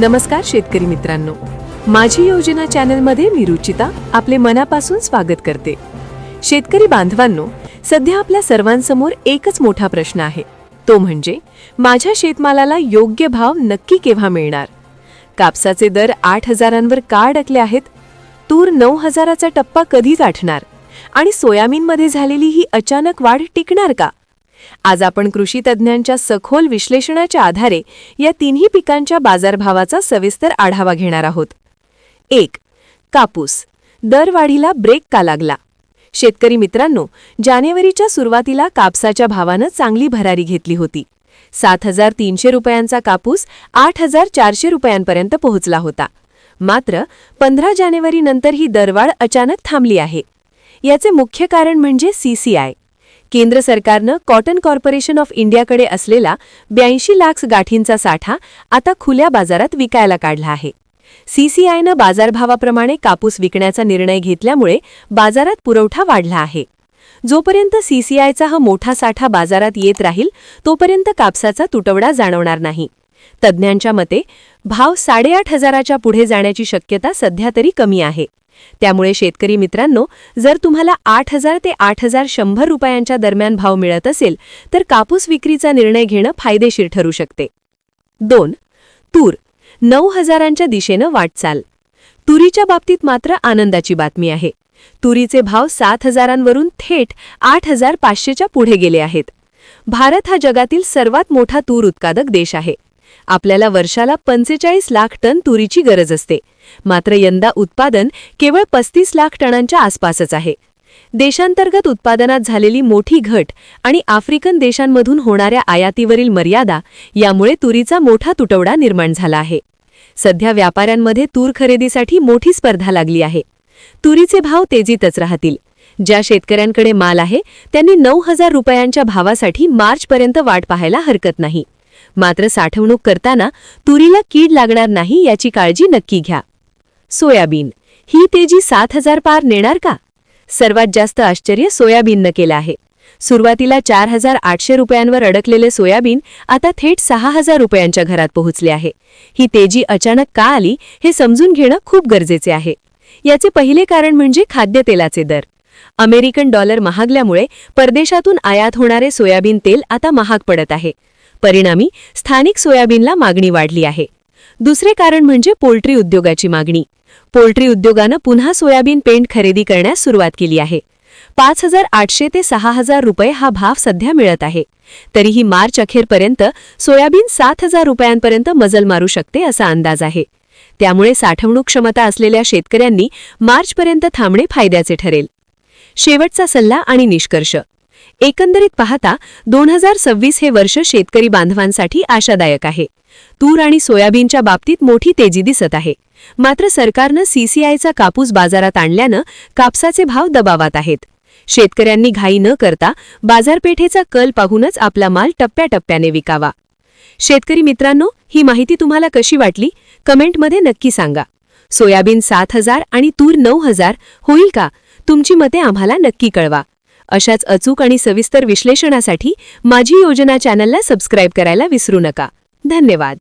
नमस्कार शेतकरी मित्रांनो. माझी योजना चॅनलमध्ये मी रुचिता आपले मनापासून स्वागत करते. शेतकरी बांधवांनो सध्या आपल्या सर्वांसमोर एकच मोठा प्रश्न आहे. तो म्हणजे माझ्या शेतमालाला योग्य भाव नक्की केव्हा मिळणार? कापसाचे दर आठ हजारांवर का अडकले आहेत? तूर नऊ हजाराचा टप्पा कधी गाठणार आणि सोयाबीनमध्ये झालेली ही अचानक वाढ टिकणार का? आज आपण कृषी तज्ज्ञांच्या सखोल विश्लेषणाच्या आधारे या तिन्ही पिकांच्या बाजारभावाचा सविस्तर आढावा घेणार आहोत. एक कापूस. दरवाढीला ब्रेक का लागला? शेतकरी मित्रांनो जानेवारीच्या सुरुवातीला कापसाच्या भावानं चांगली भरारी घेतली होती. सात हजार तीनशे रुपयांचा कापूस आठ हजार चारशे रुपयांपर्यंत पोहोचला होता. मात्र पंधरा जानेवारीनंतर ही दरवाढ अचानक थांबली आहे. याचे मुख्य कारण म्हणजे सीसीआय केंद्र सरकारनं कॉटन कॉर्पोरेशन ऑफ इंडियाकडे असलेला ब्याऐंशी लाख गाठींचा साठा आता खुल्या बाजारात विकायला काढला आहे. सीसीआयनं बाजारभावाप्रमाणे कापूस विकण्याचा निर्णय घेतल्यामुळे बाजारात पुरवठा वाढला आहे. जोपर्यंत सीसीआयचा हा मोठा साठा बाजारात येत राहील तोपर्यंत कापसाचा तुटवडा जाणवणार नाही. तज्ज्ञांच्या मते भाव साडेआठ हजाराच्या पुढे जाण्याची शक्यता सध्या तरी कमी आहे. त्यामुळे शेतकरी मित्रांनो जर तुम्हाला आठ हजार ते आठ हजार शंभर रुपयांच्या दरम्यान भाव मिळत असेल तर कापूस विक्रीचा निर्णय घेणं फायदेशीर ठरू शकते. दोन तूर नऊ हजारांच्या दिशेनं वाटचाल. तुरीच्या बाबतीत मात्र आनंदाची बातमी आहे. तुरीचे भाव सात हजारांवरून थेट आठ हजार पाचशेच्या पुढे गेले आहेत. भारत हा जगातील सर्वात मोठा तूर उत्पादक देश आहे. आपल्याला वर्षाला पंचेचाळीस लाख टन तुरीची गरज असते. मात्र यंदा उत्पादन केवळ पस्तीस लाख टनांच्या आसपासच आहे. देशांतर्गत उत्पादनात झालेली मोठी घट आणि आफ्रिकन देशांमधून होणाऱ्या आयातीवरील मर्यादा यामुळे तुरीचा मोठा तुटवडा निर्माण झाला आहे. सध्या व्यापाऱ्यांमध्ये तूर खरेदीसाठी मोठी स्पर्धा लागली आहे. तुरीचे भाव तेजीतच राहतील. ज्या शेतकऱ्यांकडे माल आहे त्यांनी नऊ हजार रुपयांच्या भावासाठी मार्चपर्यंत वाट पाहायला हरकत नाही. मात्र साठवणूक करताना तुरीला कीड लागणार नाही याची काळजी नक्की घ्या. सोयाबीन. ही तेजी सात हजार पार नेणार का? सर्वात जास्त आश्चर्य सोयाबीननं केलं आहे. सुरुवातीला चार हजार आठशे रुपयांवर अडकलेले सोयाबीन आता थेट सहा हजार रुपयांच्या घरात पोहोचले आहे. ही तेजी अचानक का आली हे समजून घेणं खूप गरजेचे आहे. याचे पहिले कारण म्हणजे खाद्यतेलाचे दर. अमेरिकन डॉलर महागल्यामुळे परदेशातून आयात होणारे सोयाबीन तेल आता महाग पडत आहे. परिणामी स्थानिक सोयाबीनला मागणी वाढली आहे. दुसरे कारण म्हणजे पोल्ट्री उद्योगाची मागणी. पोल्ट्री उद्योगानं पुन्हा सोयाबीन पेंट खरेदी करण्यास सुरुवात केली आहे. पाच हजार आठशे ते सहा हजार रुपये हा भाव सध्या मिळत आहे. तरीही मार्च अखेरपर्यंत सोयाबीन सात हजार रुपयांपर्यंत मजल मारू शकते असा अंदाज आहे. त्यामुळे साठवणूक क्षमता असलेल्या शेतकऱ्यांनी मार्चपर्यंत थांबणे फायद्याचे ठरेल. शेवटचा सल्ला आणि निष्कर्ष. एकंदरीत पाहता दोन हजार सव्वीस हे वर्ष शेतकरी बांधवांसाठी आशादायक आहे. तूर आणि सोयाबीनच्या बाबतीत मोठी तेजी दिसत आहे. मात्र सरकारनं सीसीआयचा कापूस बाजारात आणल्यानं कापसाचे भाव दबावात आहेत. शेतकऱ्यांनी घाई न करता बाजारपेठेचा कल पाहूनच आपला माल टप्प्याटप्प्याने विकावा. शेतकरी मित्रांनो ही माहिती तुम्हाला कशी वाटली? कमेंटमध्ये नक्की सांगा. सोयाबीन सात हजार आणि तूर नऊ हजार होईल का? तुमची मते आम्हाला नक्की कळवा. अशाच अचूक आणि सविस्तर विश्लेषणासाठी माझी योजना चॅनलला सबस्क्राईब करायला विसरू नका. धन्यवाद.